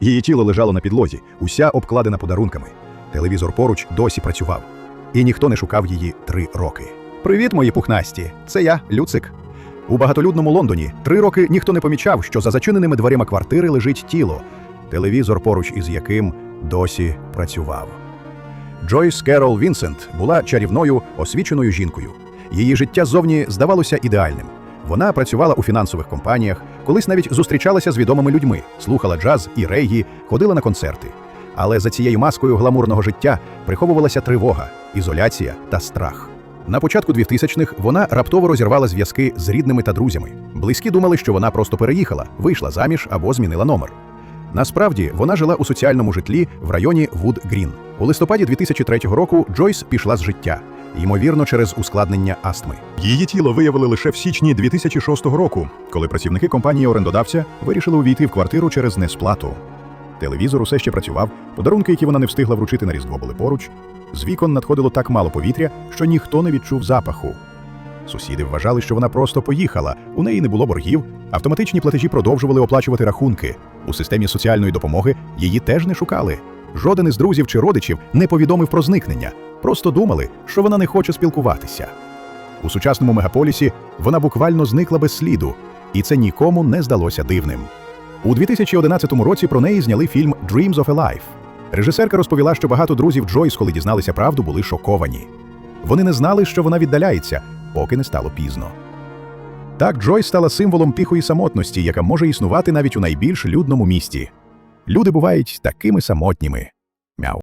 Її тіло лежало на підлозі, уся обкладена подарунками. Телевізор поруч досі працював. І ніхто не шукав її три роки. Привіт, мої пухнасті! Це я, Люцик. У багатолюдному Лондоні три роки ніхто не помічав, що за зачиненими дверима квартири лежить тіло, телевізор поруч із яким досі працював. Джойс Керол Вінсент була чарівною, освіченою жінкою. Її життя зовні здавалося ідеальним. Вона працювала у фінансових компаніях, колись навіть зустрічалася з відомими людьми, слухала джаз і рейгі, ходила на концерти. Але за цією маскою гламурного життя приховувалася тривога, ізоляція та страх. На початку 2000-х вона раптово розірвала зв'язки з рідними та друзями. Близькі думали, що вона просто переїхала, вийшла заміж або змінила номер. Насправді вона жила у соціальному житлі в районі Вуд Грін. У листопаді 2003 року Джойс пішла з життя, ймовірно, через ускладнення астми. Її тіло виявили лише в січні 2006 року, коли працівники компанії орендодавця вирішили увійти в квартиру через несплату. Телевізор усе ще працював, подарунки, які вона не встигла вручити на різдво, були поруч. З вікон надходило так мало повітря, що ніхто не відчув запаху. Сусіди вважали, що вона просто поїхала, у неї не було боргів, автоматичні платежі продовжували оплачувати рахунки. У системі соціальної допомоги її теж не шукали. Жоден із друзів чи родичів не повідомив про зникнення, просто думали, що вона не хоче спілкуватися. У сучасному мегаполісі вона буквально зникла без сліду, і це нікому не здалося дивним. У 2011 році про неї зняли фільм Dreams of a Life. Режисерка розповіла, що багато друзів Джойс, коли дізналися правду, були шоковані. Вони не знали, що вона віддаляється, поки не стало пізно. Так Джойс стала символом тихої самотності, яка може існувати навіть у найбільш людному місті. Люди бувають такими самотніми. Мяу.